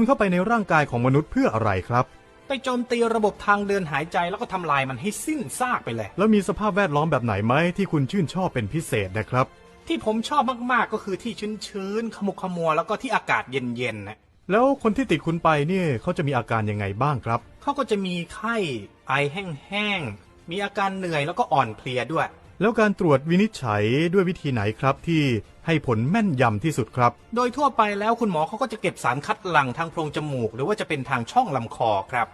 คุณเข้าไปในร่างกายของมนุษย์เพื่ออะไรครับ ไปโจมตีระบบทางเดินหายใจแล้วก็ทำลายมันให้สิ้นซากไปเลย แล้วมีสภาพแวดล้อมแบบไหนไหมที่คุณชื่นชอบเป็นพิเศษนะครับ ที่ผมชอบมากๆก็คือที่ชื้นๆขมุกขมัวแล้วก็ที่อากาศเย็นๆนะแล้วคนที่ติดคุณไปเนี่ยเขาจะมีอาการยังไงบ้างครับ เขาก็จะมีไข้ไอแห้งๆมีอาการเหนื่อยแล้วก็อ่อนเพลียด้วย แล้วการตรวจวินิจฉัยด้วยวิธีไหนครับที่ให้ผลแม่นยำที่สุดครับ โดยทั่วไปแล้วคุณหมอเขาก็จะเก็บสารคัดหลั่งทางโพรงจมูก หรือว่าจะเป็นทางช่องลำคอครับ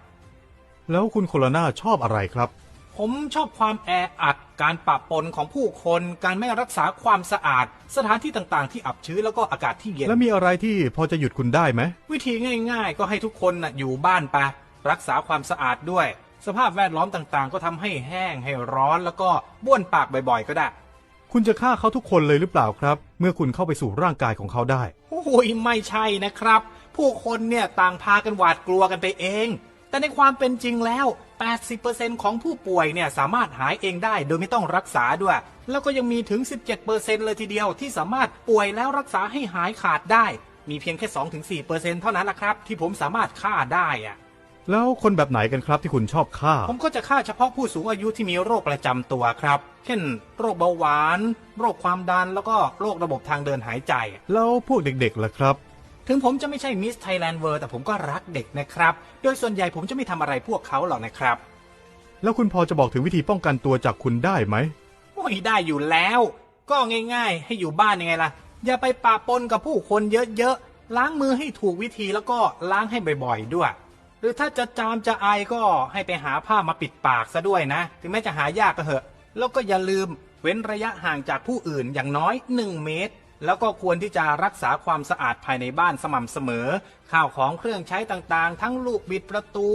แล้วคุณโคโรนาชอบอะไรครับ ผมชอบความแออัด การปะปนของผู้คน การไม่รักษาความสะอาด สถานที่ต่างๆ ที่อับชื้นแล้วก็อากาศที่เย็น แล้วมีอะไรที่พอจะหยุดคุณได้ไหม วิธีง่าย ๆ ก็ให้ทุกคนนะอยู่บ้านไปรักษาความสะอาดด้วย สภาพแวดล้อมต่างๆ ก็ทำให้แห้งให้ร้อนแล้วก็บ้วนปากบ่อยๆ ก็ได้ คุณจะฆ่าเขาทุกคนเลยหรือเปล่าครับ เมื่อคุณเข้าไปสู่ร่างกายของเขาได้ โอ้ยไม่ใช่นะครับ ผู้คนเนี่ยต่างพากันหวาดกลัวกันไปเอง แต่ในความเป็นจริงแล้ว 80%ของผู้ป่วยเนี่ยสามารถหายเองได้โดยไม่ต้องรักษาด้วย แล้วก็ยังมีถึง 17%เลยทีเดียวที่สามารถป่วยแล้วรักษาให้หายขาดได้ มีเพียงแค่ 2-4%เท่านั้นแหละครับ ที่ผมสามารถฆ่าได้อะ แล้วคนแบบไหนกันครับที่คุณชอบฆ่า ผมก็จะฆ่าเฉพาะผู้สูงอายุที่มีโรคประจำตัวครับ เช่น โรคเบาหวาน โรคความดัน แล้วก็โรคระบบทางเดินหายใจ แล้วพวกเด็กๆล่ะครับ ถึงผมจะไม่ใช่มิสไทยแลนด์เวิร์แต่ผมก็รักเด็กนะครับ โดยส่วนใหญ่ผมจะไม่ทำอะไรพวกเขาหรอกนะครับ แล้วคุณพอจะบอกถึงวิธีป้องกันตัวจากคุณได้ไหมโอ้ยได้อยู่แล้ว ก็ง่าย ๆ ให้อยู่บ้านยังไงล่ะ อย่าไปปะปนกับผู้คนเยอะๆล้างมือให้ถูกวิธีแล้วก็ล้างให้บ่อย ๆ ด้วยห รือถ้าจะจามจะไอก็ให้ไปหาผ้ามาปิดปากซะด้วยนะ ถึงแม้จะหายากก็เหอะ แล้วก็อย่าลืมเว้นระยะห่างจากผู้อื่นอย่างน้อย 1 เมตร แล้วก็ควรที่จะรักษาความสะอาดภายในบ้านสม่ำเสมอ ข้าวของเครื่องใช้ต่างๆ ทั้งลูกบิดประตู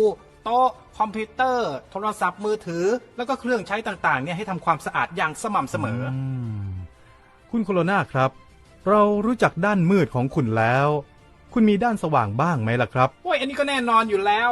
โต๊ะ คอมพิวเตอร์ โทรศัพท์มือถือ แล้วก็เครื่องใช้ต่างๆเนี่ยให้ทำความสะอาดอย่างสม่ำเสมออคุณโคโรนาครับ เรารู้จักด้านมืดของคุณแล้ว คุณมีด้านสว่างบ้างไหมล่ะครับ โอ้ยอันนี้ก็แน่นอนอยู่แล้ว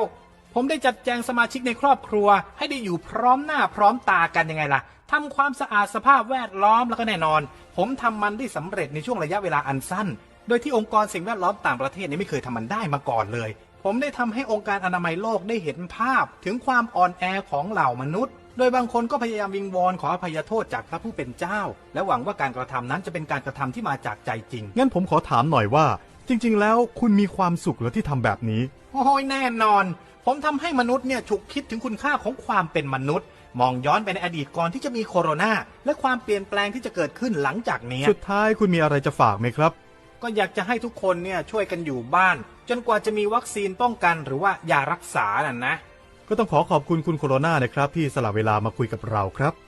ผมได้จัดแจงสมาชิกในครอบครัว ให้ได้อยู่พร้อมหน้าพร้อมตากันยังไงล่ะทำความสะอาดสภาพแวดล้อมแล้วก็แน่นอน ผมทำมันได้สำเร็จในช่วงระยะเวลาอันสั้น โดยที่องค์กรสิ่งแวดล้อมต่างประเทศเนี่ยไม่เคยทำมันได้มาก่อนเลย ผมได้ทำให้องค์การอนามัยโลกได้เห็นภาพ ถึงความอ่อนแอของเหล่ามนุษย์ โดยบางคนก็พยายามวิงวอนขออภัยโทษจากพระผู้เป็นเจ้า และหวังว่าการกระทำนั้นจะเป็นการกระทำที่มาจากใจจริง งั้นผมขอถามหน่อยว่า จริงๆ แล้วคุณมีความสุขเหรือที่ทำแบบนี้ โอ้ยแน่นอน ผมทำให้มนุษย์เนี่ยฉุกคิดถึงคุณค่าของความเป็นมนุษย์ มองย้อนไปในอดีตก่อนที่จะมีโคโรนาและความเปลี่ยนแปลงที่จะเกิดขึ้นหลังจากเนี้ย สุดท้ายคุณมีอะไรจะฝากไหมครับ ก็อยากจะให้ทุกคนเนี่ยช่วยกันอยู่บ้าน จนกว่าจะมีวัคซีนป้องกันหรือว่ายารักษาน่ะนะ ก็ต้องขอขอบคุณคุณโคโรนานะครับที่สละเวลามาคุยกับเราครับ